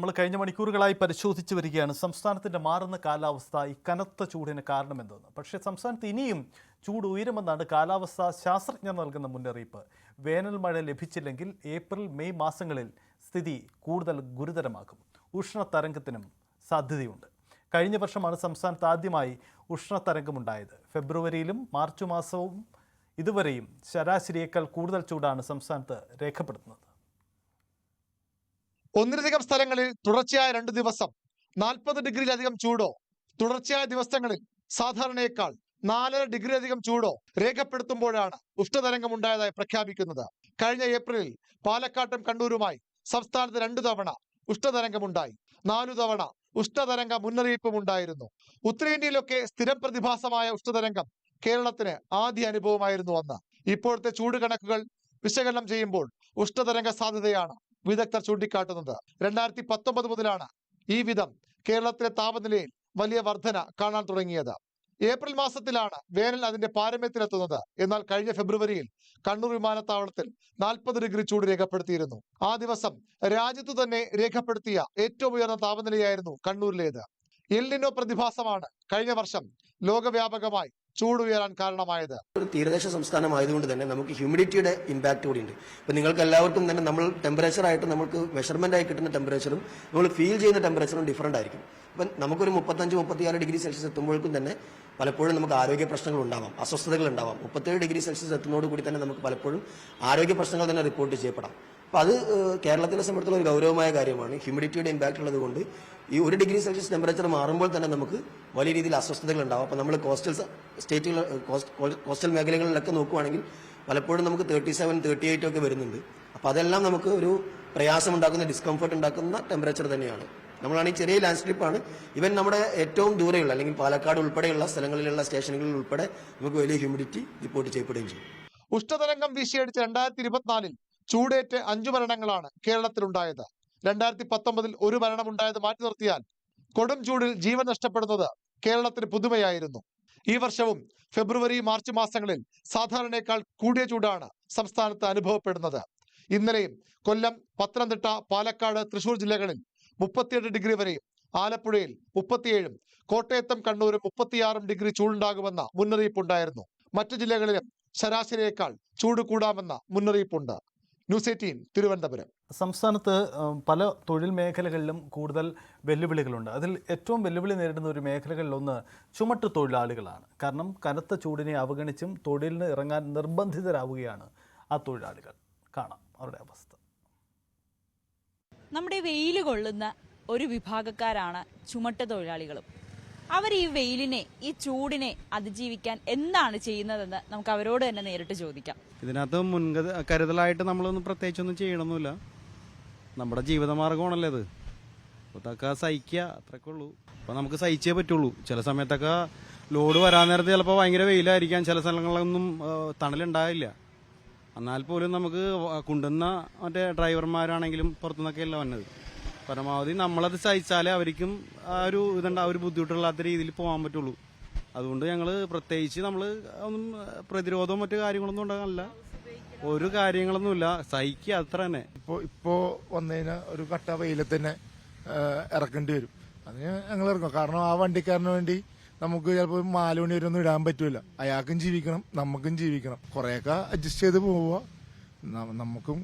നമ്മൾ കഴിഞ്ഞ മണിക്കൂറുകളായി പരിശോധിച്ചു വരികയാണ്. സംസ്ഥാനത്തിന്റെ മാറുന്ന കാലാവസ്ഥ ഈ കനത്ത ചൂടിന് കാരണമെന്തെന്ന് പക്ഷേ സംസ്ഥാനത്ത് ഇനിയും ചൂട് ഉയരുമെന്നാണ് കാലാവസ്ഥാ ശാസ്ത്രജ്ഞർ നൽകുന്ന മുന്നറിയിപ്പ്. വേനൽ മഴ ലഭിച്ചില്ലെങ്കിൽ ഏപ്രിൽ മെയ് മാസങ്ങളിൽ സ്ഥിതി കൂടുതൽ ഗുരുതരമാകും. ഉഷ്ണതരംഗത്തിനും സാധ്യതയുണ്ട്. കഴിഞ്ഞ വർഷമാണ് സംസ്ഥാനത്ത് ആദ്യമായി ഉഷ്ണതരംഗമുണ്ടായത്. ഫെബ്രുവരിയിലും മാർച്ച് മാസവും ഇതുവരെയും ശരാശരിയേക്കാൾ കൂടുതൽ ചൂടാണ് സംസ്ഥാനത്ത് രേഖപ്പെടുത്തുന്നത്. ഒന്നിലധികം സ്ഥലങ്ങളിൽ തുടർച്ചയായ രണ്ടു ദിവസം നാൽപ്പത് ഡിഗ്രിയിലധികം ചൂടോ തുടർച്ചയായ ദിവസങ്ങളിൽ സാധാരണയേക്കാൾ നാലര ഡിഗ്രിയിലധികം ചൂടോ രേഖപ്പെടുത്തുമ്പോഴാണ് ഉഷ്ണതരംഗം ഉണ്ടായതായി പ്രഖ്യാപിക്കുന്നത്. കഴിഞ്ഞ ഏപ്രിലിൽ പാലക്കാട്ടും കണ്ണൂരുമായി സംസ്ഥാനത്ത് രണ്ടു തവണ ഉഷ്ണതരംഗമുണ്ടായി. നാലു തവണ ഉഷ്ണതരംഗ മുന്നറിയിപ്പും ഉണ്ടായിരുന്നു ഉത്തരേന്ത്യയിലൊക്കെ സ്ഥിരം പ്രതിഭാസമായ ഉഷ്ണതരംഗം കേരളത്തിന് ആദ്യ അനുഭവമായിരുന്നു അന്ന്. ഇപ്പോഴത്തെ ചൂട് കണക്കുകൾ വിശകലനം ചെയ്യുമ്പോൾ ഉഷ്ണതരംഗ സാധ്യതയാണ് വിദഗ്ധർ ചൂണ്ടിക്കാട്ടുന്നത് രണ്ടായിരത്തി പത്തൊമ്പത് മുതലാണ് ഈ വിധം കേരളത്തിലെ താപനിലയിൽ വലിയ വർധന കാണാൻ തുടങ്ങിയത്. ഏപ്രിൽ മാസത്തിലാണ് വേനൽ അതിന്റെ പാരമ്യത്തിലെത്തുന്നത്. എന്നാൽ കഴിഞ്ഞ ഫെബ്രുവരിയിൽ കണ്ണൂർ വിമാനത്താവളത്തിൽ നാൽപ്പത് ഡിഗ്രി ചൂട് രേഖപ്പെടുത്തിയിരുന്നു. ആ ദിവസം രാജ്യത്തു തന്നെ രേഖപ്പെടുത്തിയ ഏറ്റവും ഉയർന്ന താപനിലയായിരുന്നു കണ്ണൂരിലേത്. എൽനിനോ പ്രതിഭാസമാണ് കഴിഞ്ഞ വർഷം ലോകവ്യാപകമായി ചൂട് ഉയരാൻ കാരണമായത്. ഒരു തീരദേശ സംസ്ഥാനമായതുകൊണ്ട് തന്നെ നമുക്ക് ഹ്യൂമിഡിറ്റിയുടെ ഇമ്പാക്ട് കൂടി ഉണ്ട് ഇപ്പം നിങ്ങൾക്ക് എല്ലാവർക്കും തന്നെ നമ്മൾ ടെമ്പറേച്ചർ ആയിട്ട് നമുക്ക് മെഷർമെന്റ് ആയി കിട്ടുന്ന ടെമ്പറേച്ചറും നമ്മൾ ഫീൽ ചെയ്യുന്ന ടെമ്പറേച്ചറും ഡിഫറന്റ് ആയിരിക്കും. അപ്പം നമുക്കൊരു മുപ്പത്തഞ്ച് മുപ്പത്തിയാറ് ഡിഗ്രി സെൽഷ്യസ് എത്തുമ്പോഴേക്കും തന്നെ പലപ്പോഴും നമുക്ക് ആരോഗ്യ പ്രശ്നങ്ങൾ ഉണ്ടാവാം അസ്വസ്ഥതകൾ ഉണ്ടാവാം. മുപ്പത്തേഴ് ഡിഗ്രി സെൽഷ്യസ് എത്തുന്നതോടുകൂടി തന്നെ നമുക്ക് പലപ്പോഴും ആരോഗ്യ പ്രശ്നങ്ങൾ തന്നെ റിപ്പോർട്ട് ചെയ്യപ്പെടാം. അപ്പോൾ അത് കേരളത്തിലെ സംബന്ധിച്ചുള്ള ഒരു ഗൗരവമായ കാര്യമാണ് ഹ്യൂമിഡിറ്റിയുടെ ഇമ്പാക്ട് ഉള്ളത് കൊണ്ട് ഈ ഒരു ഡിഗ്രി സെൽഷ്യസ് ടെമ്പറേച്ചർ മാറുമ്പോൾ തന്നെ നമുക്ക് വലിയ രീതിയിൽ അസ്വസ്ഥതകൾ ഉണ്ടാവും. അപ്പോൾ നമ്മൾ കോസ്റ്റൽ സ്റ്റേറ്റുകൾ കോസ്റ്റൽ മേഖലകളിലൊക്കെ നോക്കുവാണെങ്കിൽ പലപ്പോഴും നമുക്ക് തേർട്ടി സെവൻ തേർട്ടി എയ്റ്റ് ഒക്കെ വരുന്നുണ്ട്. അപ്പോൾ അതെല്ലാം നമുക്ക് ഒരു പ്രയാസം ഉണ്ടാക്കുന്ന ഡിസ്കംഫർട്ട് ഉണ്ടാക്കുന്ന ടെമ്പറേച്ചർ തന്നെയാണ്. നമ്മളാണെങ്കിൽ ചെറിയ ലാൻഡ് സ്ലിപ്പാണ് ഇവൻ നമ്മുടെ ഏറ്റവും ദൂരെയുള്ള അല്ലെങ്കിൽ പാലക്കാട് ഉൾപ്പെടെയുള്ള സ്ഥലങ്ങളിലുള്ള സ്റ്റേഷനുകളിൽ ഉൾപ്പെടെ നമുക്ക് വലിയ ഹ്യൂമിഡിറ്റി റിപ്പോർട്ട് ചെയ്യപ്പെടുകയും ചെയ്യും. ഉഷ്ണതരംഗം വീശിയടിച്ച രണ്ടായിരത്തി ഇരുപത്തിനാലിൽ ചൂടേറ്റ് അഞ്ചു മരണങ്ങളാണ് കേരളത്തിലുണ്ടായത്. രണ്ടായിരത്തി പത്തൊമ്പതിൽ ഒരു മരണം ഉണ്ടായത് മാറ്റി നിർത്തിയാൽ കൊടും ചൂടിൽ ജീവൻ നഷ്ടപ്പെടുന്നത് കേരളത്തിന് പുതുമയായിരുന്നു. ഈ വർഷവും ഫെബ്രുവരി മാർച്ച് മാസങ്ങളിൽ സാധാരണയേക്കാൾ കൂടിയ ചൂടാണ് സംസ്ഥാനത്ത് അനുഭവപ്പെടുന്നത്. ഇന്നലെയും കൊല്ലം പത്തനംതിട്ട പാലക്കാട് തൃശൂർ ജില്ലകളിൽ മുപ്പത്തിയെട്ട് ഡിഗ്രി വരെയും ആലപ്പുഴയിൽ മുപ്പത്തിയേഴും കോട്ടയത്തും കണ്ണൂരും മുപ്പത്തിയാറും ഡിഗ്രി ചൂടുണ്ടാകുമെന്ന മുന്നറിയിപ്പുണ്ടായിരുന്നു. മറ്റു ജില്ലകളിലും ശരാശരിയേക്കാൾ ചൂട് കൂടാമെന്ന മുന്നറിയിപ്പുണ്ട്. News eighteen Thiruvananthapuram. സംസ്ഥാനത്ത് പല തൊഴിൽ മേഖലകളിലും കൂടുതൽ വെല്ലുവിളികളുണ്ട്. അതിൽ ഏറ്റവും വെല്ലുവിളി നേരിടുന്ന ഒരു മേഖലകളിലൊന്ന് ചുമട്ട് തൊഴിലാളികളാണ്. കാരണം കനത്ത ചൂടിനെ അവഗണിച്ചും തൊഴിലിന് ഇറങ്ങാൻ നിർബന്ധിതരാവുകയാണ് ആ തൊഴിലാളികൾ. കാണാം അവരുടെ അവസ്ഥ. നമ്മുടെ വെയിൽ കൊള്ളുന്ന ഒരു വിഭാഗക്കാരാണ് ചുമട്ട് തൊഴിലാളികളും. അവർ ഈ വെയിലിനെ ഈ ചൂടിനെ അതിജീവിക്കാൻ എന്താണ് ചെയ്യുന്നതെന്ന് നമുക്ക് അവരോട് തന്നെ നേരിട്ട് ചോദിക്കാം. ഇതിനകത്ത് മുൻകരുതലായിട്ട് കരുതലായിട്ട് നമ്മളൊന്നും പ്രത്യേകിച്ചൊന്നും ചെയ്യണമെന്നില്ല നമ്മുടെ ജീവിതമാർഗമാണല്ലേ അത് അപ്പോൾ അതൊക്കെ സഹിക്കുക അത്രയൊക്കെ ഉള്ളൂ അപ്പോൾ നമുക്ക് സഹിച്ചേ പറ്റുള്ളൂ. ചില സമയത്തൊക്കെ ലോഡ് വരാൻ നേരത്ത് ചിലപ്പോൾ ഭയങ്കര വെയിലായിരിക്കാം. ചില സ്ഥലങ്ങളിലൊന്നും തണലുണ്ടാവില്ല എന്നാൽ പോലും നമുക്ക് കൊണ്ടുവന്ന മറ്റേ ഡ്രൈവർമാരാണെങ്കിലും പുറത്തുനിന്നൊക്കെയല്ല വന്നത്. പരമാവധി നമ്മളത് സഹിച്ചാലേ അവർക്കും ആ ഒരു ഇതുണ്ട ഒരു ബുദ്ധിമുട്ടില്ലാത്ത രീതിയിൽ പോകാൻ പറ്റുള്ളൂ. അതുകൊണ്ട് ഞങ്ങൾ പ്രത്യേകിച്ച് നമ്മൾ ഒന്നും പ്രതിരോധവും മറ്റു കാര്യങ്ങളൊന്നും ഉണ്ടാകാനില്ല. ഒരു കാര്യങ്ങളൊന്നുമില്ല. സഹിക്കുക അത്ര തന്നെ. ഇപ്പോ ഇപ്പോ വന്നതിന് ഒരു കട്ട വെയിലെ തന്നെ ഇറക്കേണ്ടി വരും. അതിന് ഞങ്ങൾ ഇറങ്ങും. കാരണം ആ വണ്ടിക്കാരന് വേണ്ടി നമുക്ക് ചിലപ്പോൾ നാല് മണി വരെ ഒന്നും ഇടാൻ പറ്റൂല. അയാൾക്കും ജീവിക്കണം നമുക്കും ജീവിക്കണം. കുറെയൊക്കെ അഡ്ജസ്റ്റ് ചെയ്ത് പോവുക. നമുക്കും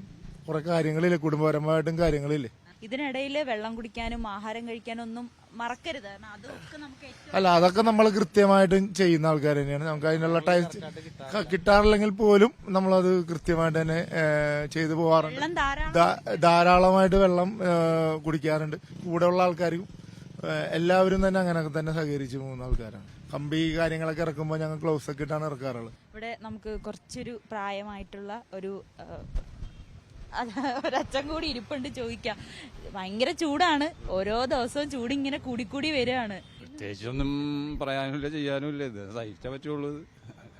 കുറെ കാര്യങ്ങളില്ലേ കുടുംബപരമായിട്ടും കാര്യങ്ങളില്ലേ? ഇതിനിടയിൽ വെള്ളം കുടിക്കാനും ആഹാരം കഴിക്കാനും ഒന്നും മറക്കരുത്. കാരണം അതൊക്കെ നമുക്ക് ഏറ്റവും അല്ല അതൊക്കെ നമ്മൾ കൃത്യമായിട്ടും ചെയ്യുന്ന ആൾക്കാർ തന്നെയാണ്. നമുക്ക് അതിനുള്ള ടൈം കിട്ടാറില്ലെങ്കിൽ പോലും നമ്മളത് കൃത്യമായിട്ട് തന്നെ ചെയ്തു പോവാറുണ്ട്. വെള്ളം ധാരാളം ധാ- ധാരാളമായിട്ട് വെള്ളം കുടിക്കാറുണ്ട് കുടിക്കാറുണ്ട്. കൂടെയുള്ള ആൾക്കാരും എല്ലാവരും തന്നെ അങ്ങനെയൊക്കെ തന്നെ സഹകരിച്ചു പോകുന്ന ആൾക്കാരാണ്. കമ്പി കാര്യങ്ങളൊക്കെ ഇറക്കുമ്പോൾ ഞങ്ങൾ ക്ലോസ് ഒക്കെ ഇട്ടാണ് ഇറക്കാറുള്ളത്. ഇവിടെ നമുക്ക് കുറച്ചൊരു പ്രായമായിട്ടുള്ള ഒരു ആ, ഒരച്ഛൻ കൂടി ഇരിപ്പുണ്ട് ചോദിക്കാം. ഭയങ്കര ചൂടാണ്. ഓരോ ദിവസവും ചൂട് ഇങ്ങനെ കൂടിക്കൂടി വരികയാണ്. പ്രത്യേകിച്ചൊന്നും പറയാനുമില്ല ചെയ്യാനുമില്ല. ഇത് സഹിച്ചേ പറ്റുള്ളൂ.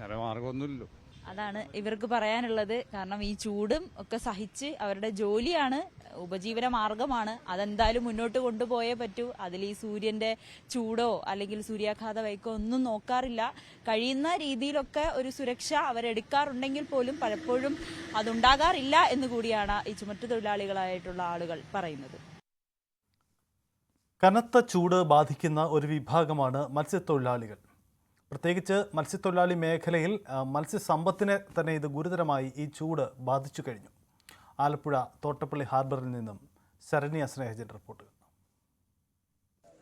വേറെ മാർഗമൊന്നുമില്ലല്ലോ. അതാണ് ഇവർക്ക് പറയാനുള്ളത്. കാരണം ഈ ചൂടും ഒക്കെ സഹിച്ച് അവരുടെ ജോലിയാണ് ഉപജീവന മാർഗമാണ്. അതെന്തായാലും മുന്നോട്ട് കൊണ്ടുപോയേ പറ്റൂ. അതിൽ ഈ സൂര്യന്റെ ചൂടോ അല്ലെങ്കിൽ സൂര്യാഘാത വൈക്കോ ഒന്നും നോക്കാറില്ല. കഴിയുന്ന രീതിയിലൊക്കെ ഒരു സുരക്ഷ അവരെടുക്കാറുണ്ടെങ്കിൽ പോലും പലപ്പോഴും അതുണ്ടാകാറില്ല എന്ന് കൂടിയാണ് ഈ ചുമട്ടുതൊഴിലാളികളായിട്ടുള്ള ആളുകൾ പറയുന്നത്. കനത്ത ചൂട് ബാധിക്കുന്ന ഒരു വിഭാഗമാണ് മത്സ്യത്തൊഴിലാളികൾ. പ്രത്യേകിച്ച് മത്സ്യത്തൊഴിലാളി മേഖലയിൽ മത്സ്യസമ്പത്തിനെ തന്നെ ഇത് ഗുരുതരമായി ഈ ചൂട് ബാധിച്ചു കഴിഞ്ഞു. ആലപ്പുഴ തോട്ടപ്പള്ളി ഹാർബറിൽ നിന്നും ശരണ്യ സ്നേഹജൻ റിപ്പോർട്ട്.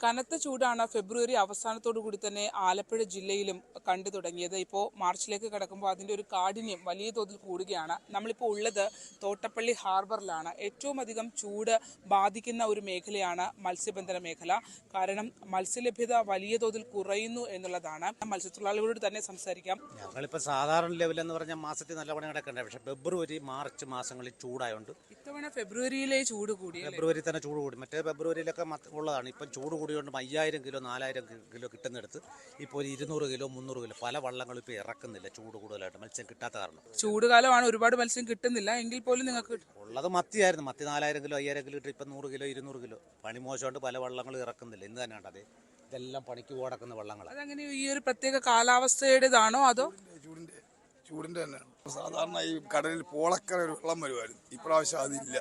കനത്ത ചൂടാണ് ഫെബ്രുവരി അവസാനത്തോടു കൂടി തന്നെ ആലപ്പുഴ ജില്ലയിലും കണ്ടു തുടങ്ങിയത്. ഇപ്പോൾ മാർച്ചിലേക്ക് കടക്കുമ്പോൾ അതിന്റെ ഒരു കാഠിന്യം വലിയ തോതിൽ കൂടുകയാണ്. നമ്മളിപ്പോൾ ഉള്ളത് തോട്ടപ്പള്ളി ഹാർബറിലാണ്. ഏറ്റവും അധികം ചൂട് ബാധിക്കുന്ന ഒരു മേഖലയാണ് മത്സ്യബന്ധന മേഖല. കാരണം മത്സ്യലഭ്യത വലിയ തോതിൽ കുറയുന്നു എന്നുള്ളതാണ്. മത്സ്യത്തൊഴിലാളികളോട് തന്നെ സംസാരിക്കാം. ഞങ്ങളിപ്പോൾ സാധാരണ ലെവൽ എന്ന് പറഞ്ഞാൽ മാസത്തിൽ നല്ല പണി കിടക്കണ്ടേ? പക്ഷേ ഫെബ്രുവരി മാർച്ച് മാസങ്ങളിൽ ചൂടായതുകൊണ്ട് ഇത്തവണ ഫെബ്രുവരിയിലെ ചൂട് കൂടി ഫെബ്രുവരി തന്നെ ചൂട് കൂടി. മറ്റേ ഫെബ്രുവരിയിലൊക്കെ ഉള്ളതാണ്. ഇപ്പം ചൂട് കൂടിയോണ്ട് അയ്യായിരം കിലോ നാലായിരം കിലോ കിട്ടുന്നിടത്ത് ഇപ്പോൾ ഒരു ഇരുന്നൂറ് കിലോ മുന്നൂറ് കിലോ. പല വള്ളങ്ങളും ഇപ്പോൾ ഇറക്കുന്നില്ല ചൂട് കൂടുതലായിട്ട്. മത്സ്യം കിട്ടാത്ത കാരണം. ചൂട് കാലമാണ് ഒരുപാട് മത്സ്യം കിട്ടുന്നില്ല. എങ്കിൽ പോലും നിങ്ങൾക്ക് ഉള്ളത് മത്തിയായിരുന്നു. മത്തി നാലായിരം കിലോ അയ്യായിരം കിലോ കിട്ടും ഇപ്പം നൂറ് കിലോ ഇരുന്നൂറ് കിലോ. പണി മോശമുണ്ട് പല വള്ളങ്ങളും ഇറക്കുന്നില്ല. ഇന്ന് തന്നെ അതെ? ഇതെല്ലാം പണിക്ക് ഓടക്കുന്ന വള്ളങ്ങളാണ് അതങ്ങനെ ഈ ഒരു പ്രത്യേക കാലാവസ്ഥയുടേതാണോ അതോ? ചൂടിന്റെ ചൂടിന്റെ തന്നെയാണ്. സാധാരണ ഈ കടലിൽ പോളക്കര ഒരു വെള്ളം വരുമായിരുന്നു. ഇപ്രാവശ്യം അതില്ല.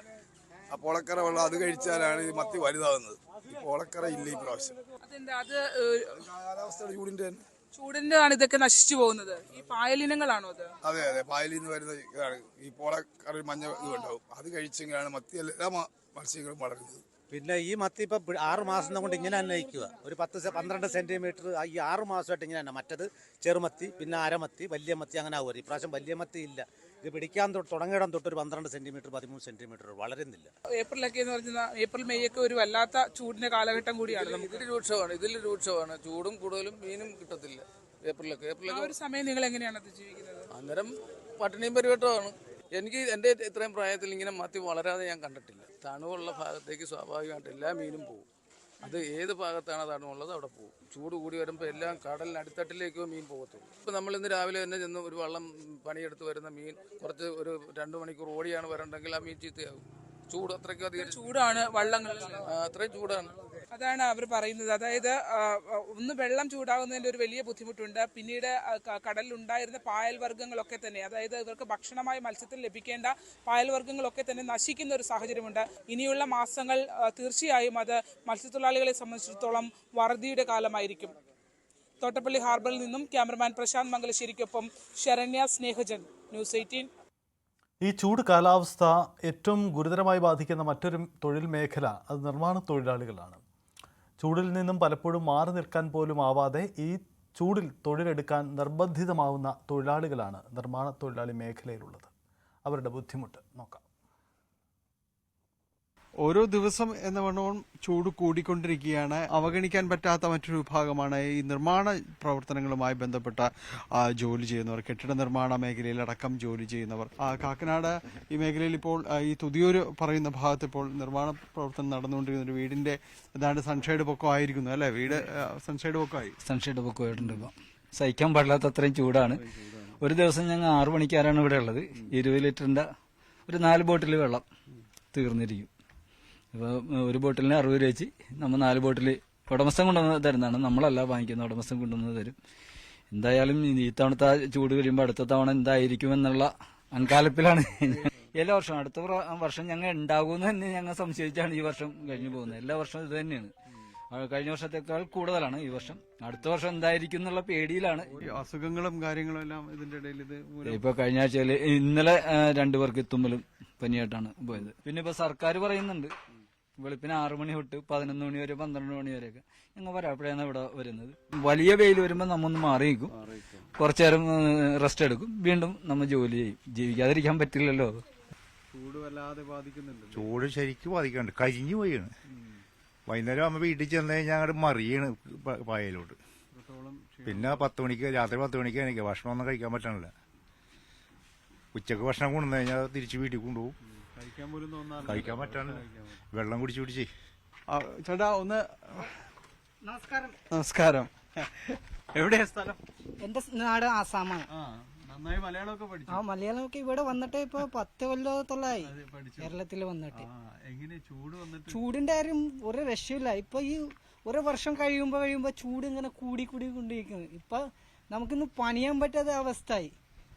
ആ പോളക്കര വെള്ളം അത് കഴിച്ചാലാണ് ഈ മത്തി വലുതാവുന്നത്. പൊളക്കര ഇല്ല ഈ അതെന്താ? അത് ഏഹ്, കാലാവസ്ഥയുടെ ചൂടിന്റെ തന്നെ. ചൂടിന്റെ ആണ് ഇതൊക്കെ നശിച്ചു പോകുന്നത്. ഈ പായലിനങ്ങളാണോ അത്? അതെ അതെ. പായലിൽ നിന്ന് വരുന്ന ഇതാണ്. ഈ പോളക്കറി മഞ്ഞ ഇത് ഉണ്ടാവും അത് കഴിച്ചെങ്കിലാണ് മത്തി എല്ലാ മ- മത്സ്യങ്ങളും വളരുന്നത്. പിന്നെ ഈ മത്തി ഇപ്പൊ ആറ് മാസം കൊണ്ട് ഇങ്ങനെ തന്നെ നിൽക്കുക ഒരു പത്ത് സെ- പന്ത്രണ്ട് സെന്റിമീറ്റർ ഈ ആറ് മാസമായിട്ട് ഇങ്ങനെ തന്നെ. മറ്റത് ചെറുമത്തി പിന്നെ അരമത്തി വലിയ മത്തി അങ്ങനെ ആവുമായിരുന്നു ഇപ്രാവശ്യം വലിയ മത്തി ഇല്ല. ഇത് പിടിക്കാൻ തുടങ്ങിയിടം തൊട്ട് ഒരു പന്ത്രണ്ട് സെന്റിമീറ്റർ പതിമൂന്ന് സെന്റിമീറ്റർ വളരുന്നില്ല. ഏപ്രിലൊക്കെ എന്ന് പറഞ്ഞാൽ ഏപ്രിൽ മെയ് ഒക്കെ ഒരു വല്ലാത്ത ചൂടിന്റെ കാലഘട്ടം കൂടിയാണ് നമുക്ക്. ഇതിൽ രൂക്ഷമാണ് ഇതിൽ രൂക്ഷമാണ് ചൂടും കൂടുതലും മീനും കിട്ടത്തില്ല ഏപ്രിലൊക്കെ. ഏപ്രിലൊക്കെ ഒരു സമയം നിങ്ങൾ എങ്ങനെയാണ് അത് ജീവിക്കുന്നത്? അന്നേരം പട്ടിണിയും പരിവട്ടമാണ് എനിക്ക് എന്റെ ഇത്രയും പ്രായത്തിൽ ഇങ്ങനെ മത്തി വളരാതെ ഞാൻ കണ്ടിട്ടില്ല. തണുവുള്ള ഭാഗത്തേക്ക് സ്വാഭാവികമായിട്ട് എല്ലാ മീനും പോകും അത് ഏത് ഭാഗത്താണ് തണുവുള്ളത് അവിടെ പോകും. ചൂട് കൂടി വരുമ്പോൾ എല്ലാം കടലിന് അടിത്തട്ടിലേക്കോ മീൻ പോകത്തുള്ളൂ. ഇപ്പം നമ്മൾ ഇന്ന് രാവിലെ തന്നെ ചെന്ന് ഒരു വള്ളം പണിയെടുത്ത് വരുന്ന മീൻ കുറച്ച് ഒരു രണ്ട് മണിക്കൂർ ഓടിയാണ് വരണ്ടെങ്കിൽ ആ മീൻ ചീത്തയാകും. ചൂട് അത്രയ്ക്കും അധികം ചൂടാണ് വള്ളങ്ങൾ. അത്രയും ചൂടാണ്. അതാണ് അവർ പറയുന്നത്. അതായത് ഒന്ന് വെള്ളം ചൂടാകുന്നതിന്റെ ഒരു വലിയ ബുദ്ധിമുട്ടുണ്ട്. പിന്നീട് കടലിലുണ്ടായിരുന്ന പായൽ വർഗങ്ങളൊക്കെ തന്നെ അതായത് ഇവർക്ക് ഭക്ഷണമായി മത്സ്യത്തിൽ ലഭിക്കേണ്ട പായൽ വർഗങ്ങളൊക്കെ തന്നെ നശിക്കുന്ന ഒരു സാഹചര്യമുണ്ട്. ഇനിയുള്ള മാസങ്ങൾ തീർച്ചയായും അത് മത്സ്യത്തൊഴിലാളികളെ സംബന്ധിച്ചിടത്തോളം വറുതിയുടെ കാലമായിരിക്കും. തോട്ടപ്പള്ളി ഹാർബറിൽ നിന്നും ക്യാമറമാൻ പ്രശാന്ത് മംഗലശ്ശേരിക്കൊപ്പം ശരണ്യ സ്നേഹജൻ ന്യൂസ് എയ്റ്റീൻ. ഈ ചൂട് കാലാവസ്ഥ ഏറ്റവും ഗുരുതരമായി ബാധിക്കുന്ന മറ്റൊരു തൊഴിൽ മേഖല അത് നിർമ്മാണ തൊഴിലാളികളാണ്. ചൂടിൽ നിന്നും പലപ്പോഴും മാറി നിൽക്കാൻ പോലും ആവാതെ ഈ ചൂടിൽ തൊഴിലെടുക്കാൻ നിർബന്ധിതമാവുന്ന തൊഴിലാളികളാണ് നിർമ്മാണ തൊഴിലാളി മേഖലയിലുള്ളത്. അവരുടെ ബുദ്ധിമുട്ട് നോക്കാം. ഓരോ ദിവസം എന്ന വണ്ണവും ചൂട് കൂടിക്കൊണ്ടിരിക്കുകയാണ്. അവഗണിക്കാൻ പറ്റാത്ത മറ്റൊരു വിഭാഗമാണ് ഈ നിർമ്മാണ പ്രവർത്തനങ്ങളുമായി ബന്ധപ്പെട്ട ജോലി ചെയ്യുന്നവർ. കെട്ടിട നിർമ്മാണ മേഖലയിൽ അടക്കം ജോലി ചെയ്യുന്നവർ. കാക്കനാട് ഈ മേഖലയിൽ ഇപ്പോൾ ഈ തുതിയൂർ പറയുന്ന ഭാഗത്ത് ഇപ്പോൾ നിർമ്മാണ പ്രവർത്തനം നടന്നുകൊണ്ടിരിക്കുന്ന ഒരു വീടിന്റെ ഏതാണ്ട് സൺഷൈഡ് പൊക്കം ആയിരിക്കുന്നു അല്ലെ? വീട് സൺഷൈഡ് പൊക്കമായി. സൺഷൈഡ് പൊക്കമായിട്ടുണ്ട് സഹിക്കാൻ പാടില്ലാത്ത അത്രയും ചൂടാണ്. ഒരു ദിവസം ഞങ്ങൾ ആറു മണിക്കാരാണ് ഇവിടെ ഉള്ളത്. ഇരുപത് ലിറ്ററിന്റെ ഒരു നാല് ബോട്ടിൽ വെള്ളം തീർന്നിരിക്കും. ഇപ്പോൾ ഒരു ബോട്ടിലിന് അറുപത് രൂപ വെച്ച് നമ്മൾ നാല് ബോട്ടിൽ ഉടമസ്ഥൻ കൊണ്ടുവന്ന് തരുന്നതാണ്. നമ്മളല്ല വാങ്ങിക്കുന്ന ഉടമസ്ഥൻ കൊണ്ടുവന്ന് തരും. എന്തായാലും ഈ തവണത്തെ ആ ചൂട് കഴിയുമ്പോൾ അടുത്ത തവണ എന്തായിരിക്കും എന്നുള്ള അൻകാലപ്പിലാണ് എല്ലാ വർഷവും. അടുത്ത വർഷം ഞങ്ങൾ ഉണ്ടാകുമെന്ന് തന്നെ ഞങ്ങൾ സംശയിച്ചാണ് ഈ വർഷം കഴിഞ്ഞു പോകുന്നത്. എല്ലാ വർഷവും ഇത് തന്നെയാണ്. കഴിഞ്ഞ വർഷത്തേക്കാൾ കൂടുതലാണ് ഈ വർഷം. അടുത്ത വർഷം എന്തായിരിക്കും എന്നുള്ള പേടിയിലാണ്. അസുഖങ്ങളും കാര്യങ്ങളും എല്ലാം ഇതിന്റെ ഇടയിൽ ഇത് ഇപ്പൊ കഴിഞ്ഞ ആഴ്ചയിൽ ഇന്നലെ രണ്ടുപേർക്ക് രണ്ടു പേർക്ക് തുമ്മലും പനിയായിട്ടാണ് പോയത്. പിന്നെ ഇപ്പൊ സർക്കാർ പറയുന്നുണ്ട് വെളുപ്പിന് ആറു മണി തൊട്ട് പതിനൊന്ന് മണി വരെ പന്ത്രണ്ട് മണി വരെയൊക്കെ ഞങ്ങൾ വരാപ്പഴയാണ് ഇവിടെ വരുന്നത്. വലിയ വെയിൽ വരുമ്പോൾ നമ്മ ഒന്ന് മാറി നിൽക്കും കുറച്ചു നേരം റെസ്റ്റ് എടുക്കും. വീണ്ടും നമ്മൾ ജോലി ചെയ്യും. ജീവിക്കാതിരിക്കാൻ പറ്റില്ലല്ലോ ചൂട് വല്ലാതെ ബാധിക്കുന്നുണ്ട്. ചൂട് ശരിക്കും ബാധിക്കുന്നുണ്ട്. കരിഞ്ഞു പോയാണ്. വൈകുന്നേരം ആകുമ്പോൾ വീട്ടിൽ ചെന്ന് കഴിഞ്ഞാൽ അങ്ങോട്ട് മറിയാണ് പായലോട്ട്. പിന്നെ പത്ത് മണിക്ക് രാത്രി പത്ത് മണിക്ക് എനിക്ക് ഭക്ഷണം ഒന്നും കഴിക്കാൻ പറ്റണില്ല. ഉച്ചയ്ക്ക് ഭക്ഷണം കൊണ്ടുവന്നു കഴിഞ്ഞാൽ തിരിച്ച് വീട്ടിൽ കൊണ്ടുപോകും. കഴിക്കാൻ പറ്റാണ് തോന്നാറില്ല. കഴിക്കാൻ പറ്റാനില്ല വെള്ളം കുടിച്ച് കുടിച്ചേ. ചേട്ടാ ഒന്ന് നമസ്കാരം. നമസ്കാരം. എവിടെയാ സ്ഥലം? എന്റെ നാട് ആസാമാണ്. ആ നന്നായി മലയാളമൊക്കെ പഠിച്ചു. ആ മലയാളമൊക്കെ ഇവിടെ വന്നിട്ട് ഇപ്പൊ പത്ത് കൊല്ലത്തോളായി. കേരളത്തിൽ വന്നിട്ട്. ആ എങ്ങനെ ചൂട് വന്നിട്ട്? ചൂടിന്റെ കാര്യം ഒരു രക്ഷയില്ല. ഇപ്പൊ ഈ ഒരു വർഷം കഴിയുമ്പോ കഴിയുമ്പോ ചൂട് ഇങ്ങനെ കൂടി കൂടി കൊണ്ടിരിക്കുന്നു. ഇപ്പൊ നമുക്കിന്ന് പണിയാൻ പറ്റാത്ത അവസ്ഥയായി.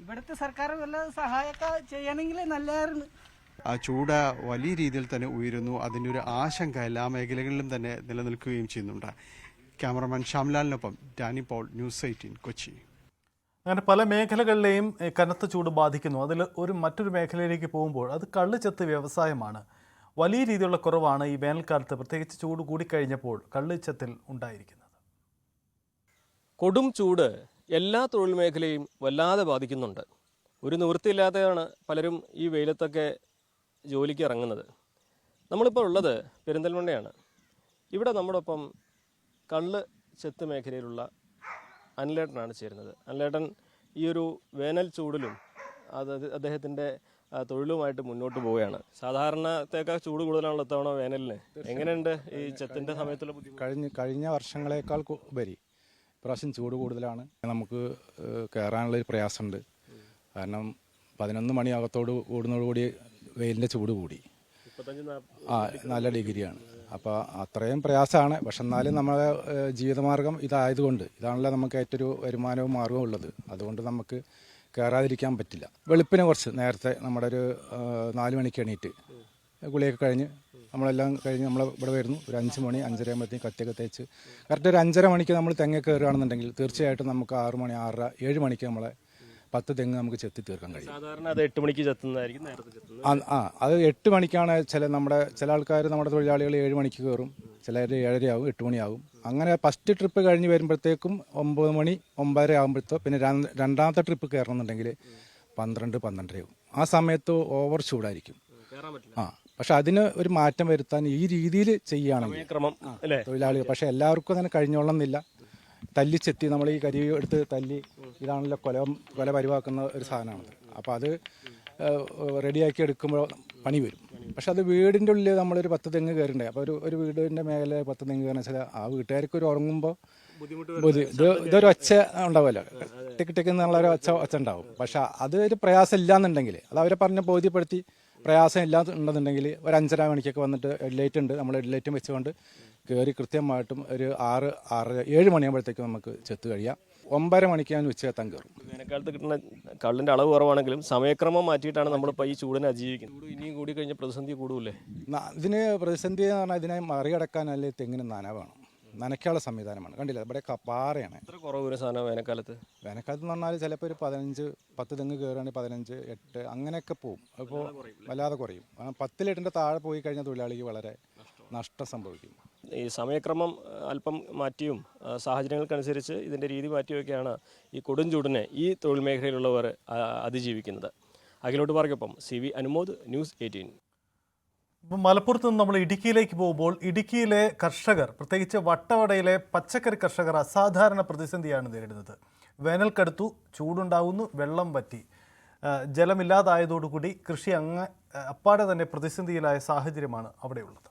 ഇവിടുത്തെ സർക്കാർ വല്ല സഹായമൊക്കെ ചെയ്യണമെങ്കിൽ നല്ലതായിരുന്നു. ആ ചൂട് വലിയ രീതിയിൽ തന്നെ ഉയരുന്നു. അതിന്റെ ഒരു ആശങ്ക എല്ലാ മേഖലകളിലും തന്നെ നിലനിൽക്കുകയും ചെയ്യുന്നുണ്ട്. Cameraman ഷാംലാലിനൊപ്പം Danny Paul news eighteen Kochi. അങ്ങനെ പല മേഖലകളിലെയും കനത്ത ചൂട് ബാധിക്കുന്നു. അതിൽ ഒരു മറ്റൊരു മേഖലയിലേക്ക് പോകുമ്പോൾ അത് കള്ളുചെത്ത് വ്യവസായമാണ്. വലിയ രീതിയിലുള്ള കുറവാണ് ഈ വേനൽക്കാലത്ത് പ്രത്യേകിച്ച് ചൂട് കൂടിക്കഴിഞ്ഞപ്പോൾ കള്ളുച്ചത്തിൽ ഉണ്ടായിരിക്കുന്നത്. കൊടും ചൂട് എല്ലാ തൊഴിൽ മേഖലയും വല്ലാതെ ബാധിക്കുന്നുണ്ട്. ഒരു നിവൃത്തിയില്ലാതെയാണ് പലരും ഈ വെയിലത്തൊക്കെ ജോലിക്ക് ഇറങ്ങുന്നത്. നമ്മളിപ്പോൾ ഉള്ളത് പെരിന്തൽമണ്ണയാണ്. ഇവിടെ നമ്മുടെ ഒപ്പം കള്ള് ചെത്ത് മേഖലയിലുള്ള അനിലേട്ടനാണ് ചേരുന്നത്. അനിലേട്ടൻ ഈ ഒരു വേനൽ ചൂടിലും അത് അദ്ദേഹത്തിന്റെ തൊഴിലുമായിട്ട് മുന്നോട്ട് പോവുകയാണ്. സാധാരണത്തേക്കാൾ ചൂട് കൂടുതലാണല്ലോ ഇത്തവണ വേനലിന്. എങ്ങനെയുണ്ട് ഈ ചെത്തിന്റെ സമയത്തുള്ള കഴിഞ്ഞ കഴിഞ്ഞ വർഷങ്ങളേക്കാൾ ഉപരി. ഇപ്രാവശ്യം ചൂട് കൂടുതലാണ്. നമുക്ക് ഏഹ്, കയറാനുള്ള ഒരു പ്രയാസമുണ്ട്. കാരണം പതിനൊന്ന് മണിയാകത്തോട് കൂടുന്നതോടുകൂടി വെയിലിന്റെ ചൂട് കൂടി. ആ നല്ല ഡിഗ്രിയാണ്. അപ്പോൾ അത്രയും പ്രയാസമാണ്. പക്ഷെ എന്നാലും നമ്മളെ ജീവിതമാർഗം ഇതായതുകൊണ്ട് ഇതാണല്ലോ നമുക്ക് ഏറ്റവും ഒരു വരുമാനവും മാർഗവും ഉള്ളത്. അതുകൊണ്ട് നമുക്ക് കയറാതിരിക്കാൻ പറ്റില്ല. വെളുപ്പിനെ കുറച്ച് നേരത്തെ നമ്മുടെ ഒരു നാല് മണിക്ക് എണീറ്റ് കുളിയൊക്കെ കഴിഞ്ഞ് നമ്മളെല്ലാം കഴിഞ്ഞ് നമ്മൾ ഇവിടെ വരുന്നു. ഒരു അഞ്ച് മണി അഞ്ചര ആകുമ്പോഴത്തേക്കും കത്തിയൊക്കെ തേച്ച്. കറക്റ്റ് ഒരു അഞ്ചര മണിക്ക് നമ്മൾ തെങ്ങ് കയറുകയാണെന്നുണ്ടെങ്കിൽ തീർച്ചയായിട്ടും നമുക്ക് ആറ് മണി ആറര ഏഴ് മണിക്ക് നമ്മളെ പത്ത് തെങ്ങ് നമുക്ക് ചെത്തി തീർക്കാൻ കഴിയും. സാധാരണ അത് എട്ട് മണിക്ക് ചെത്തുന്നതായിരിക്കും ആ അത് എട്ട് മണിക്കാണ് ചില നമ്മുടെ ചില ആൾക്കാർ നമ്മുടെ തൊഴിലാളികൾ ഏഴ് മണിക്ക് കയറും. ചിലർ ഏഴരയാവും എട്ട് മണിയാവും. അങ്ങനെ ഫസ്റ്റ് ട്രിപ്പ് കഴിഞ്ഞ് വരുമ്പോഴത്തേക്കും ഒമ്പത് മണി ഒമ്പതര ആകുമ്പോഴത്തോ പിന്നെ രണ്ടാമത്തെ ട്രിപ്പ് കയറണമെന്നുണ്ടെങ്കിൽ പന്ത്രണ്ട് പന്ത്രണ്ടരയാവും. ആ സമയത്ത് ഓവർ ചൂടായിരിക്കും. ആ. പക്ഷെ അതിന് ഒരു മാറ്റം വരുത്താൻ ഈ രീതിയിൽ ചെയ്യുകയാണെങ്കിൽ ക്രമം അല്ലേ? തൊഴിലാളികൾ. പക്ഷെ എല്ലാവർക്കും അങ്ങനെ കഴിഞ്ഞോളണമെന്നില്ല. തല്ലിച്ചെത്തി നമ്മൾ ഈ കരി എടുത്ത് തല്ലി ഇതാണല്ലോ കൊല കൊല പരിവാക്കുന്ന ഒരു സാധനമാണ് അപ്പോൾ അത് റെഡിയാക്കി എടുക്കുമ്പോൾ പണി വരും. പക്ഷെ അത് വീടിന്റെ ഉള്ളിൽ നമ്മളൊരു പത്ത് തെങ്ങ് കയറണ്ടേ? അപ്പോൾ ഒരു ഒരു വീടിന്റെ മേഖല പത്ത് തെങ്ങ് കയറുന്ന വെച്ചാൽ ആ വീട്ടുകാർക്ക് ഒരു ഉറങ്ങുമ്പോൾ ബുദ്ധി ഇത് ഇതൊരു ഒച്ച ഉണ്ടാവുമല്ലോ. ടിക്ക് ടിക്ക് എന്നുള്ള ഒരു ഒച്ച ഒച്ച ഉണ്ടാവും. പക്ഷെ അത് ഒരു പ്രയാസം ഇല്ലാന്നുണ്ടെങ്കിൽ അത് അവരെ പറഞ്ഞ് ബോധ്യപ്പെടുത്തി പ്രയാസം ഇല്ലാതെ ഉണ്ടെന്നുണ്ടെങ്കിൽ ഒരു അഞ്ചര മണിക്കൊക്കെ വന്നിട്ട് ഹെഡ്ലൈറ്റ് ഉണ്ട്. നമ്മൾ ഹെഡ്ലൈറ്റും വെച്ചുകൊണ്ട് കയറി കൃത്യമായിട്ടും ഒരു ആറ് ആറ് ഏഴ് മണിയാകുമ്പോഴത്തേക്കും നമുക്ക് ചെത്ത് കഴിയാം. ഒമ്പര മണിക്ക് ഞാൻ ഉച്ചയെത്താൻ കയറും. വേനൽക്കാലത്ത് കിട്ടുന്ന കള്ളിന്റെ അളവ് കുറവാണെങ്കിലും സമയക്രമം മാറ്റിയിട്ടാണ് നമ്മളിപ്പോൾ ഈ ചൂടിനെ അതിജീവിക്കുന്നത്. ചൂട് ഇനിയും കൂടി കഴിഞ്ഞ പ്രതിസന്ധി കൂടുമല്ലേ ഇതിന് പ്രതിസന്ധി എന്ന് പറഞ്ഞാൽ ഇതിനെ മറികടക്കാൻ അല്ലെങ്കിൽ തെങ്ങിന് നന വേണം. നനയ്ക്കാനുള്ള സംവിധാനമാണ്. കണ്ടില്ല? ഇവിടെ പാറയാണ്. എത്ര കുറവ് ഒരു സാധനം വേനൽക്കാലത്ത്? വേനൽക്കാലത്ത് എന്ന് പറഞ്ഞാൽ ചിലപ്പോൾ ഒരു പതിനഞ്ച് പത്ത് തെങ്ങ് കയറുകയാണെങ്കിൽ പതിനഞ്ച് എട്ട് അങ്ങനെയൊക്കെ പോവും. അപ്പോൾ വല്ലാതെ കുറയും കാരണം പത്തിലെട്ടിന്റെ താഴെ പോയി കഴിഞ്ഞാൽ തൊഴിലാളിക്ക് വളരെ നഷ്ടം. സംഭവിക്കും. ഈ സമയക്രമം അല്പം മാറ്റിയും സാഹചര്യങ്ങൾക്കനുസരിച്ച് ഇതിന്റെ രീതി മാറ്റിയൊക്കെയാണ് ഈ കൊടും ചൂടിനെ ഈ തൊഴിൽ മേഖലയിലുള്ളവർ അതിജീവിക്കുന്നത്. അഖിലോട്ട് പാർക്കൊപ്പം C V Anumod news eighteen. മലപ്പുറത്ത് നിന്ന് നമ്മൾ ഇടുക്കിയിലേക്ക് പോകുമ്പോൾ ഇടുക്കിയിലെ കർഷകർ പ്രത്യേകിച്ച് വട്ടവടയിലെ പച്ചക്കറി കർഷകർ അസാധാരണ പ്രതിസന്ധിയാണ് നേരിടുന്നത്. വേനൽക്കടുത്തു ചൂടുണ്ടാവുന്നു വെള്ളം വറ്റി. ആ, ജലമില്ലാതായതോടുകൂടി കൃഷി അങ്ങ് അപ്പാടെ തന്നെ പ്രതിസന്ധിയിലായ സാഹചര്യമാണ് അവിടെയുള്ളത്.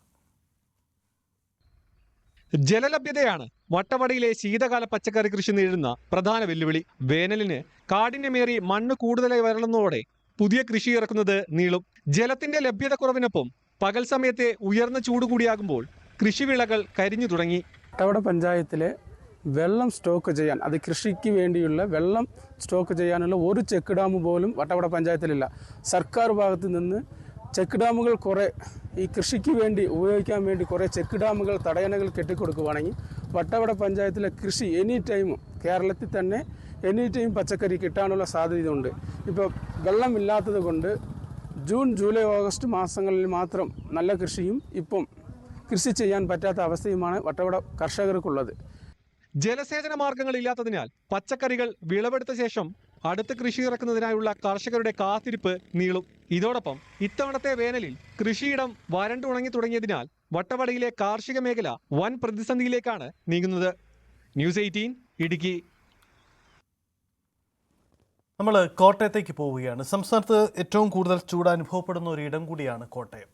ജലലഭ്യതയാണ് വട്ടവടയിലെ ശീതകാല പച്ചക്കറി കൃഷി നേരിടുന്ന പ്രധാന വെല്ലുവിളി. വേനലിന് കാഠിന്യമേറി മണ്ണ് കൂടുതലായി വരളുന്നതോടെ പുതിയ കൃഷി ഇറക്കുന്നത് നീളും. ജലത്തിന്റെ ലഭ്യത കുറവിനൊപ്പം പകൽ സമയത്തെ ഉയർന്ന ചൂട് കൂടിയാകുമ്പോൾ കൃഷിവിളകൾ കരിഞ്ഞു തുടങ്ങി. കട്ടവട പഞ്ചായത്തിലെ വെള്ളം സ്റ്റോക്ക് ചെയ്യാൻ അത് കൃഷിക്ക് വേണ്ടിയുള്ള വെള്ളം സ്റ്റോക്ക് ചെയ്യാനുള്ള ഒരു ചെക്ക് ഡാം പോലും വട്ടവട പഞ്ചായത്തിലില്ല. സർക്കാർ ഭാഗത്ത് നിന്ന് ചെക്ക് ഡാമുകൾ കുറേ ഈ കൃഷിക്ക് വേണ്ടി ഉപയോഗിക്കാൻ വേണ്ടി കുറേ ചെക്ക് ഡാമുകൾ തടയണകൾ കെട്ടിക്കൊടുക്കുവാണെങ്കിൽ വട്ടവട പഞ്ചായത്തിലെ കൃഷി എനി ടൈമും കേരളത്തിൽ തന്നെ എനി ടൈം പച്ചക്കറി കിട്ടാനുള്ള സാധ്യതയുണ്ട്. ഇപ്പോൾ വെള്ളമില്ലാത്തത് കൊണ്ട് ജൂൺ ജൂലൈ ഓഗസ്റ്റ് മാസങ്ങളിൽ മാത്രം നല്ല കൃഷിയും ഇപ്പം കൃഷി ചെയ്യാൻ പറ്റാത്ത അവസ്ഥയുമാണ് വട്ടവട കർഷകർക്കുള്ളത്. ജലസേചന മാർഗങ്ങൾ ഇല്ലാത്തതിനാൽ പച്ചക്കറികൾ വിളവെടുത്ത ശേഷം അടുത്ത കൃഷി ഇറക്കുന്നതിനായുള്ള കർഷകരുടെ കാത്തിരിപ്പ് നീളും. ഇതോടൊപ്പം ഇത്തവണത്തെ വേനലിൽ കൃഷിയിടം വരണ്ടുണങ്ങി തുടങ്ങിയതിനാൽ വട്ടവടയിലെ കാർഷിക മേഖല വൻ പ്രതിസന്ധിയിലേക്കാണ് നീങ്ങുന്നത്. News eighteen Idukki. നമ്മൾ കോട്ടയത്തേക്ക് പോവുകയാണ്. സംസ്ഥാനത്ത് ഏറ്റവും കൂടുതൽ ചൂട് അനുഭവപ്പെടുന്ന ഒരു ഇടം കൂടിയാണ് കോട്ടയം.